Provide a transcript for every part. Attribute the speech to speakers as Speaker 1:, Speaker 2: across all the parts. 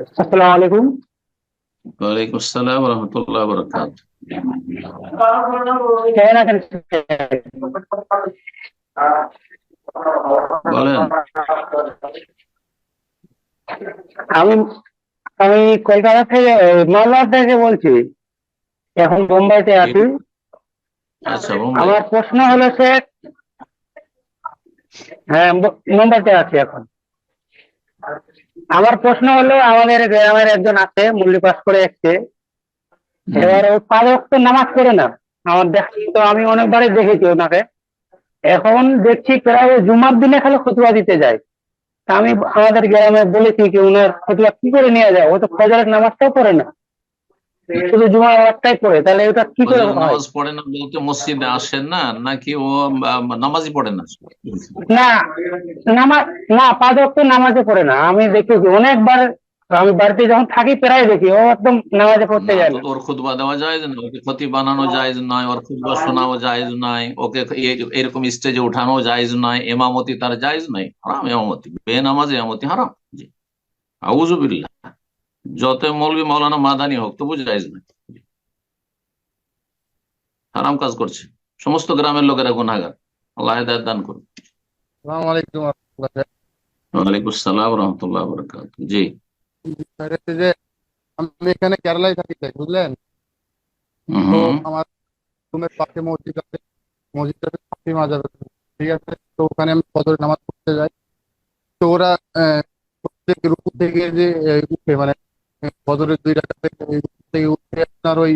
Speaker 1: আসসালামু আলাইকুম।
Speaker 2: ওয়ালাইকুম আসসালাম রহমতুল্লাহ বরকাত বলেন।
Speaker 1: আমি আমি কলকাতা থেকে মালদা থেকে বলছি এখন মুম্বাইতে আছি।
Speaker 2: আচ্ছা
Speaker 1: আমার প্রশ্ন হলো স্যার হ্যাঁ মুম্বাইতে আছি এখন। আমার প্রশ্ন হলো আমাদের গ্রামের একজন আছে মূল্য পাস করে এসছে এবার ও পাঁচ ওয়াক্ত নামাজ করে না। আমার দেখ তো আমি অনেকবারই দেখেছি ওনাকে। এখন দেখছি প্রায় ওই জুমার দিনে খালি খুতুয়া দিতে যায়। তা আমি আমাদের গ্রামে বলেছি কি ওনার খুতুয়া কি করে নিয়ে যায়? ও তো ফজরের নামাজটাও পড়ে না। শুধু জুমা একটাই পড়ে তাহলে ওটা কি করে
Speaker 2: নামাজ পড়ে না বলতে মসজিদে আসেন না নাকি ও নামাজই পড়ে না?
Speaker 1: না নামাজ না পাঁচ ওয়াক্ত নামাজে পড়ে না। আমি দেখেছি অনেকবার আমি বাড়িতে যখন থাকি প্রায় দেখি ও একদম নামাজে পড়তে যায় না।
Speaker 2: ওর খুতবা দেওয়া যায় না ওকে ক্ষতি বানানো জায়েজ নয় ওর খুতবা শোনাও জায়েজ নয় ওকে এরকম স্টেজে উঠানো জায়েজ নয় এমামতি তার জায়েজ নয় হারাম এমামতি বেনামাজ এমামতি হারাম। জি। আউজুবিল্লাহ যত মৌলবি মৌলানা মাদানি হোক তবু জায়েজ জি। হারাম কাজ করছে। সমস্ত গ্রামের লোকেরা গুনাহগার। আল্লাহ হেদায়েত দান করুন।
Speaker 3: আসসালামু আলাইকুম রহমতুল্লাহ
Speaker 2: ওয়ালাইকুম আসসালাম রহমতুল্লাহ বরকাত জি।
Speaker 3: যে আমি এখানে কেরালায় থাকি বুঝলেন? আমার রুমের পাশে মসজিদ আছে। মসজিদটা ফাঁসি মাজার ঠিক আছে? তো ওখানে আমি ফজরের নামাজ পড়তে যাই। তো ওরা প্রত্যেক রুকু থেকে যে উঠে মানে ফজরের দুই থেকে উঠে আপনার ওই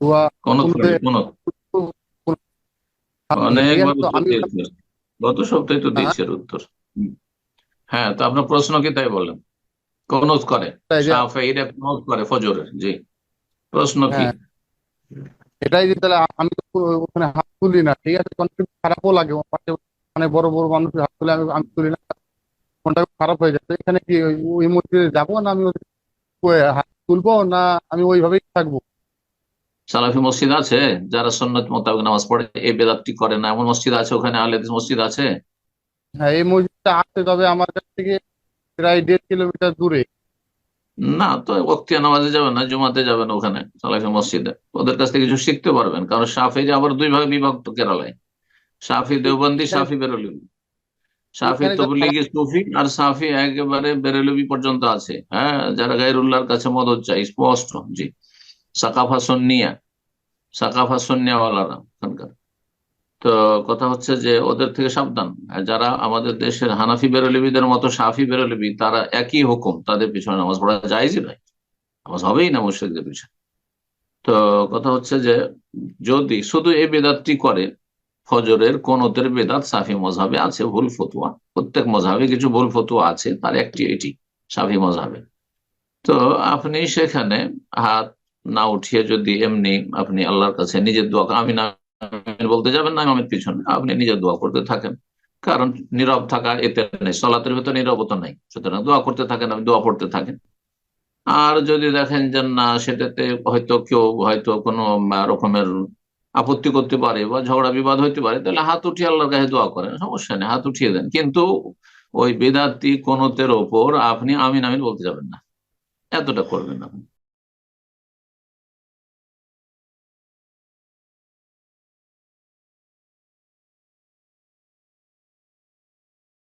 Speaker 3: দোয়া
Speaker 2: দিয়েছি গত সপ্তাহে তো এর উত্তর। হ্যাঁ তো আপনার প্রশ্ন কি তাই বলেন কোনুত করে করে ফজরের জি। প্রশ্ন কি?
Speaker 3: হ্যাঁ। এটাই যে তাহলে আমি তো ওখানে হাত তুলি না ঠিক আছে? খারাপও লাগে মানে বড় বড় মানুষ হাত তুলে আমি আমি তুলি না। খারাপ হয়ে যায়? তো এখানে কি ওই মসজিদে যাব না আমি তুলবো না আমি ওইভাবেই থাকব?
Speaker 2: সালাফি মসজিদ আছে যারা সন্ন্যত মোতাবেক নামাজ পড়ে এই বেদাতটি করে না। এমন মসজিদ আছে ওখানে আহলে মসজিদ আছে?
Speaker 3: হ্যাঁ এই মসজিদটা আসতে তবে আমার কাছ থেকে প্রায় দেড় কিলোমিটার দূরে।
Speaker 2: না তো ওক্তিয়া নামাজে যাবেন না জুমাতে যাবেন ওখানে সালাফি মসজিদে। ওদের কাছ থেকে কিছু শিখতে পারবেন কারণ সাফি যে আবার দুই ভাগে বিভক্ত কেরালায়। সাফি দেওবন্দি সাফি বেরলভি সাফি তবলিগি সুফি আর সাফি একেবারে বেরেলভি পর্যন্ত আছে হ্যাঁ? যারা গাইরুল্লাহর কাছে মদত চাই স্পষ্ট জি। সাকাফা সন্নিয়া সাকাফা সন্নিয়াওয়ালারা ওখানকার তো কথা হচ্ছে যে ওদের থেকে সাবধান। যারা আমাদের দেশের হানাফি বেরলবিদের মতো সাফি বেরলবি তারা একই হুকুম তাদের পিছনে নামাজ পড়া যায়ই নয়। নামাজ হবেই না মুশরিকদের পিছনে। তো কথা হচ্ছে যে যদি শুধু এই বেদাতটি করে ফজরের কোনতের বেদাত সাফি মজাবে আছে, ভুল ফতুয়া। প্রত্যেক মজাবে কিছু ভুল ফতুয়া আছে, তার একটি এটি, সাফি মজাবে তো আপনি সেখানে হাত না উঠিয়ে যদি এমনি আপনি আল্লাহর কাছে নিজের দোয়া আমি না বলতে যাবেন না, ইমামের পিছনে, আপনি নিজের দোয়া করতে থাকেন। কারণ নীরব থাকা এতে নেই, সলাতের ভেতর নীরবতা নেই, সুতরাং দোয়া করতে থাকেন, আপনি দোয়া পড়তে থাকেন। আর যদি দেখেন যে না, সেটাতে হয়তো কেউ, হয়তো কোনো রকমের আপত্তি করতে পারে বা ঝগড়া বিবাদ হইতে পারে, তাহলে হাত উঠিয়ে আল্লাহর কাছে দোয়া করেন, সমস্যা নেই, হাত উঠিয়ে দেন। কিন্তু ওই বেদাতি কোনতের ওপর আপনি আমিন আমিন বলতে যাবেন না। এতটা করবেন আপনি।